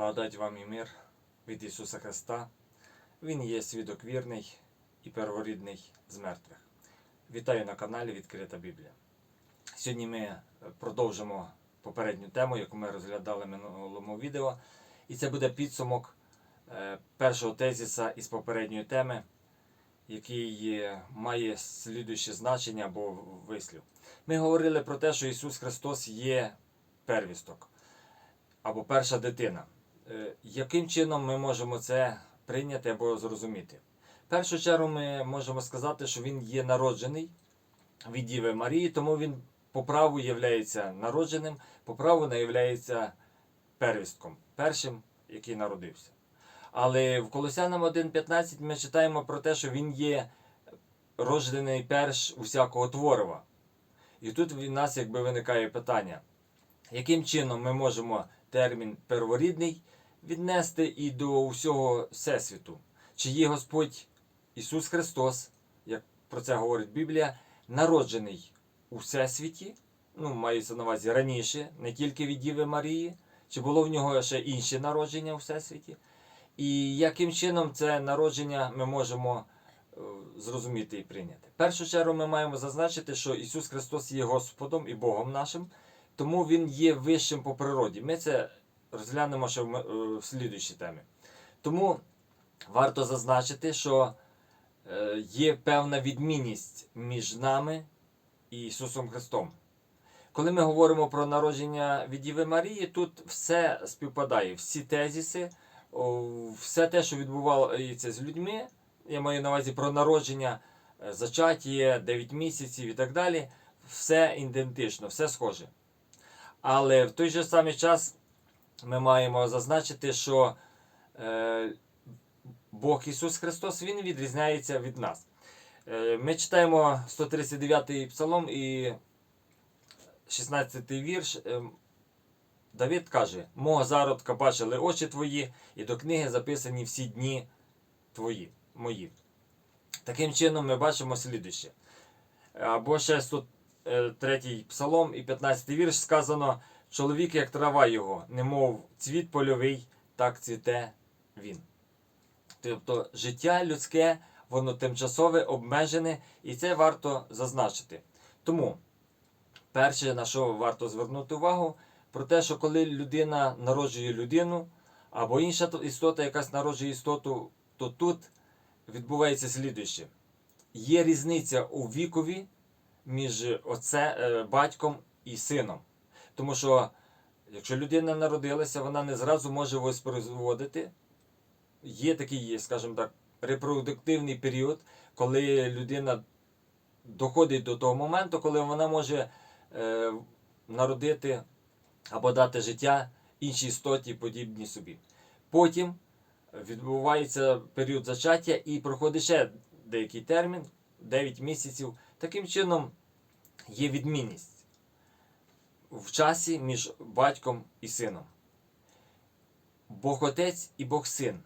Благодать вам і мир від Ісуса Христа. Він є свідок вірний і перворідний з мертвих. Вітаю на каналі Відкрита Біблія. Сьогодні ми продовжимо попередню тему, яку ми розглядали в минулому відео. І це буде підсумок е, першого тезіса із попередньої теми, який е, має слідуюче значення або вислів. Ми говорили про те, що Ісус Христос є первісток або перша дитина. Е, Яким чином ми можемо це прийняти або зрозуміти? В першу чергу ми можемо сказати, що він є народжений від Діви Марії, тому він по праву є народженим, по праву не первістком, першим, який народився. Але в Колосянам 1.15 ми читаємо про те, що він є роджений перш усякого творива. І тут в нас якби виникає питання, яким чином ми можемо термін перворідний віднести і до всього всесвіту? Чи є Господь Ісус Христос, як про це говорить Біблія, народжений у всесвіті, ну, мається на увазі раніше, не тільки від Діви Марії, чи було в нього ще інші народження у всесвіті? І яким чином це народження ми можемо е, зрозуміти і прийняти? В першу чергу ми маємо зазначити, що Ісус Христос є Господом і Богом нашим, тому Він є вищим по природі. Ми це розглянемо ще в, е, в слідуючій темі. Тому варто зазначити, що е, є певна відмінність між нами і Ісусом Христом. Коли ми говоримо про народження від Діви Марії, тут все співпадає, всі тезіси, все те, що відбувається з людьми, я маю на увазі про народження, е, зачаття, 9 місяців і так далі, все ідентично, все схоже. Але в той же самий час ми маємо зазначити, що е, Бог Ісус Христос Він відрізняється від нас. Е, Ми читаємо 139-й псалом і 16-й вірш. Е, Давид каже: Мого зародка бачили очі твої, і до книги записані всі дні твої, мої. Таким чином ми бачимо слідуще. Або ще 103 псалом і 15 вірш сказано: чоловік, як трава його, немов цвіт польовий, так цвіте він. Тобто життя людське, воно тимчасове, обмежене, і це варто зазначити. Тому, перше, на що варто звернути увагу, про те, що коли людина народжує людину, або інша істота, якась народжує істоту, то тут відбувається слідуще. Є різниця у вікові між оце, е, батьком і сином. Тому що, якщо людина народилася, вона не зразу може воспроизводити. Є такий, скажімо так, репродуктивний період, коли людина доходить до того моменту, коли вона може е, народити або дати життя іншій істоті, подібній собі. Потім відбувається період зачаття і проходить ще деякий термін 9 місяців. Таким чином є відмінність в часі між батьком і сином. Бог Отець і Бог Син.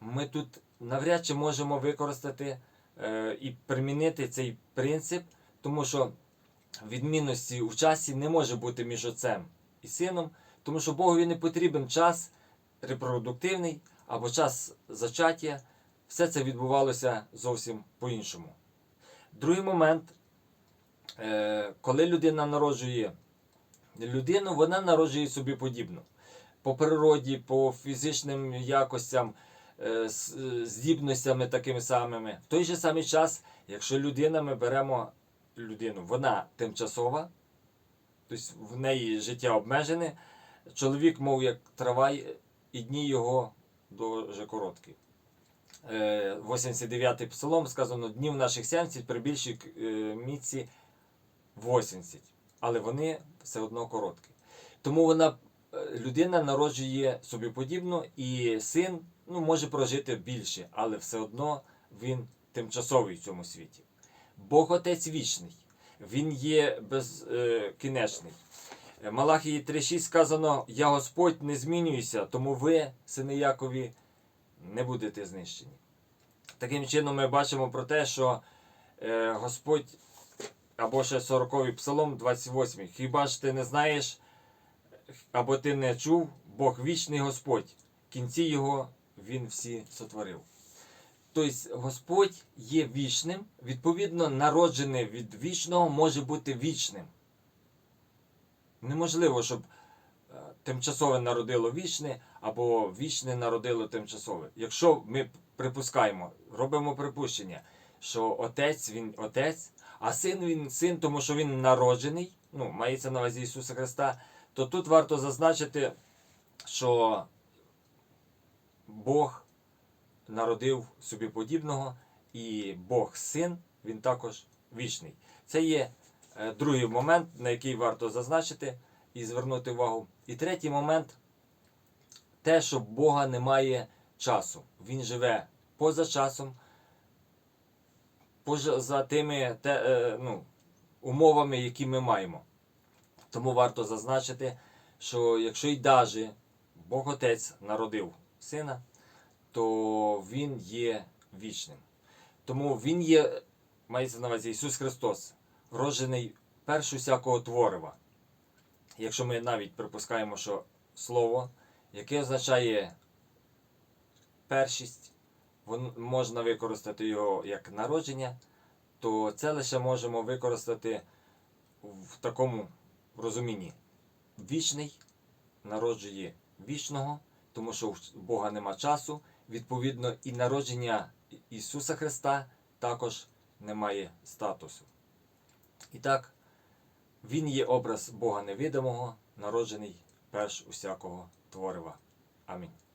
Ми тут навряд чи можемо використати е, і примінити цей принцип, тому що відмінності в часі не може бути між отцем і сином, тому що Богові не потрібен час репродуктивний або час зачаття. Все це відбувалося зовсім по-іншому. Другий момент, е, коли людина народжує людину, вона народжує собі подібну. По природі, по фізичним якостям, е, е, здібностями такими самими. В той же самий час, якщо людина, ми беремо людину, вона тимчасова, тобто в неї життя обмежене, чоловік, мов як трава, і дні його дуже короткі. Е, 89-й псалом сказано, днів наших 70 прибільшують е, міці 80, але вони все одно короткі. Тому вона, е, людина народжує собі подібну, і син ну, може прожити більше, але все одно він тимчасовий в цьому світі. Бог Отець вічний, Він є безкінечний. Малахії 3.6 сказано: Я Господь не змінююся, тому ви, сини Якові, не будете знищені. Таким чином, ми бачимо про те, що е, Господь, або ще 40-й псалом 28. Хіба ж ти не знаєш, або ти не чув, Бог вічний Господь, кінці його Він всі сотворив. Тобто Господь є вічним, відповідно, народжений від вічного може бути вічним. Неможливо, щоб е, тимчасове народило вічне, або вічне народило тимчасове. Якщо ми припускаємо, робимо припущення, що отець він отець, а син він син, тому що він народжений, ну, мається на увазі Ісуса Христа, то тут варто зазначити, що Бог народив собі подібного, і Бог син, він також вічний. Це є е, другий момент, на який варто зазначити і звернути увагу. І третій момент те, що Бога немає часу. Він живе поза часом, поза тими те, е, ну, умовами, які ми маємо. Тому варто зазначити, що якщо й даже Бог Отець народив сина, то Він є вічним. Тому Він є, мається на увазі Ісус Христос, роджений першу всякого творива. Якщо ми навіть припускаємо, що слово, яке означає першість, можна використати його як народження, то це лише можемо використати в такому розумінні. Вічний народжує вічного, тому що в Бога нема часу. Відповідно, і народження Ісуса Христа також не має статусу. І так, Він є образ Бога невидимого, народжений перш усякого творива. Амінь.